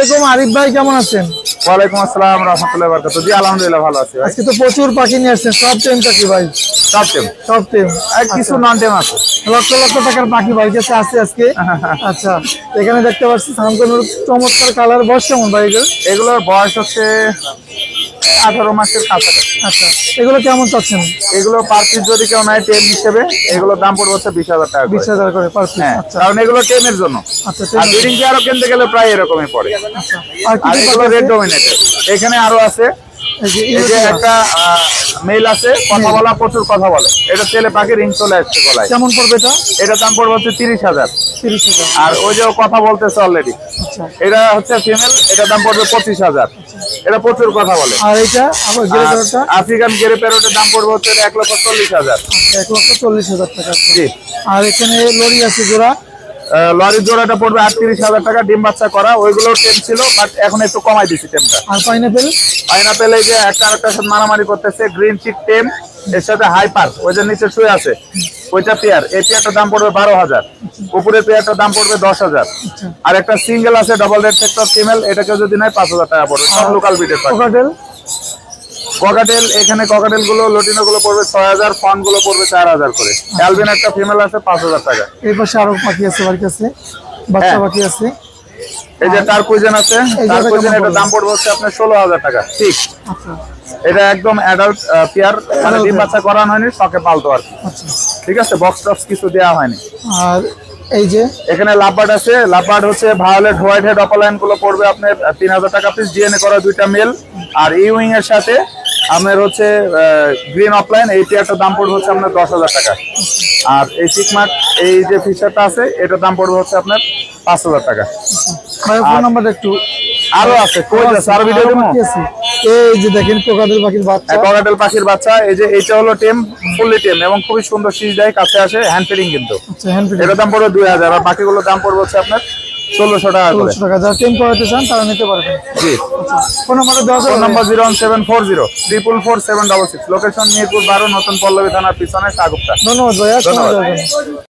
আসসালামাইকুম আরিফ ভাই কেমন আছেন? ওয়ালাইকুম আসসালাম রহমতুল্লাহ বরকত জি আলহামদুলিল্লাহ ভালো আছি আজকে তো প্রচুর পাখি নিয়ে আসছেন সব টেম পাখি ভাই। সব টেম। সব টেম। কিছু নন টেম আছে। লক্ষ লক্ষ টাকার পাখি ভাই কাছে আছে আজকে। আচ্ছা এখানে দেখতে পাচ্ছি সামনের চমৎকার কালার বয়স কেমন ভাই এগুলোর বয়স হচ্ছে আঠারো মাসের কাছাকাছি। আচ্ছা এগুলো কেমন চাচ্ছেন? এগুলো পার পিস যদি কেউ নেয় টেম হিসেবে এগুলো দাম পড়বে হচ্ছে বিশ হাজার টাকা বিশ হাজার করে পার পিস হ্যাঁ আচ্ছা। কারণ এগুলো টেমের জন্য। আচ্ছা ব্রিডিং আরও কিনতে গেলে প্রায় এরকমই পড়ে। আচ্ছা আর আর এগুলো রেড ডোমিনেটেড এখানে আরও আছে এই যে একটা মেল আছে কথা বলা প্রচুর কথা বলে। এটা ছেলে পাখি রিং চলে আসছে গলায়। কেমন পড়বে এটা? দাম পড়বে হচ্ছে তিরিশ হাজার। তিরিশ হাজার। আর ওই যে কথা বলতেছে অলরেডি আচ্ছা। এটা হচ্ছে ফিমেল এটার দাম পড়বে পঁচিশ হাজার। এটা প্রচুর কথা বলে। আর এটা আফ্রিকান গেরে প্যারোটের দাম পড়বে হচ্ছে এক লক্ষ চল্লিশ হাজার। এক লক্ষ চল্লিশ হাজার টাকা। জি। আর এখানে লরি আছে জোড়া। লরির জোড়াটা পড়বে আটত্রিশ হাজার টাকা ডিম বাচ্চা করা ওইগুলো টেম ছিল বাট এখন একটু কমাই দিচ্ছি টেমটা আর পাইনাপেল পাইনাপেল এই যে একটা আরেকটার সাথে মারামারি করতেছে গ্রিন চিক টেম এর সাথে হাইপার ওই যে নিচে শুয়ে আছে ওইটা পেয়ার এই পেয়ারটার দাম পড়বে বারো হাজার উপরে পেয়ারটার দাম পড়বে দশ হাজার। আর একটা সিঙ্গেল আছে ডবল রেড সেক্টর ফিমেল এটাকে যদি নেয় পাঁচ হাজার টাকা পড়বে সব লোকাল বিটের পাখি। কোকাটেল এখানে ককাটেলগুলো লটিনো গুলো পড়বে ছয় হাজার ফনগুলো পড়বে চার হাজার করে। অ্যালবিন একটা ফিমেল আছে পাঁচ হাজার টাকা। এই পাশে আরও পাখি আছে বাড়ির কাছে বাচ্চা হ্যাঁ। পাখি আছে। এই যে টার্কুইজেন আছে টার্কুইজেন কেমন দাম পড়বে হচ্ছে আপনার ষোলো হাজার টাকা ঠিক। আচ্ছা। এটা একদম অ্যাডাল্ট পেয়ার মানে ডিম বাচ্চা করানো হয়নি শখে পালতো আর কি। আচ্ছা। ঠিক আছে বক্স টক্স কিছু দেওয়া হয়নি। আর এই যে? এখানে লাভবার্ড আছে। লাভবার্ড হচ্ছে ভায়োলেট হোয়াইট হেড অপালাইনগুলো পড়বে আপনার তিন হাজার টাকা পিস ডিএনএ করা দুইটা মেল আর ইউইং এর সাথে আপনার হচ্ছে গ্রিন অফলাইন এই পেয়ারটার দাম পড়বে হচ্ছে আপনার দশ হাজার টাকা। আর এই চিকমার্ক এই যে ফিচারটা আছে এটার দাম পড়বে হচ্ছে আপনার পাঁচ হাজার টাকা। ফোন একটু আরও আছে কই আছে আর ভিডিও। এই যে দেখেন কোকাটেল পাখির বাচ্চা। ককাটেল পাখির বাচ্চা। এই যে এইটা হলো টেম ফুললি টেম এবং খুবই সুন্দর শীষ দেয় কাছে আসে হ্যান্ড ফিডিং কিন্তু। আচ্ছা ফিডিং দাম পড়বে দুই হাজার আর বাকিগুলোর দাম পড়বে হচ্ছে আপনার ষোলোশো টাকা ষোলোশো টাকা যারা টেম করাতে চান তারা নিতে পারবেন জি। ফোন নাম্বারটা দেওয়া phone number zero one seven four zero triple four seven double six location Mirpur বারো নতুন পল্লবী থানার পিছনে সাগুপ্তা। ধন্যবাদ ভাইয়া ধন্যবাদ।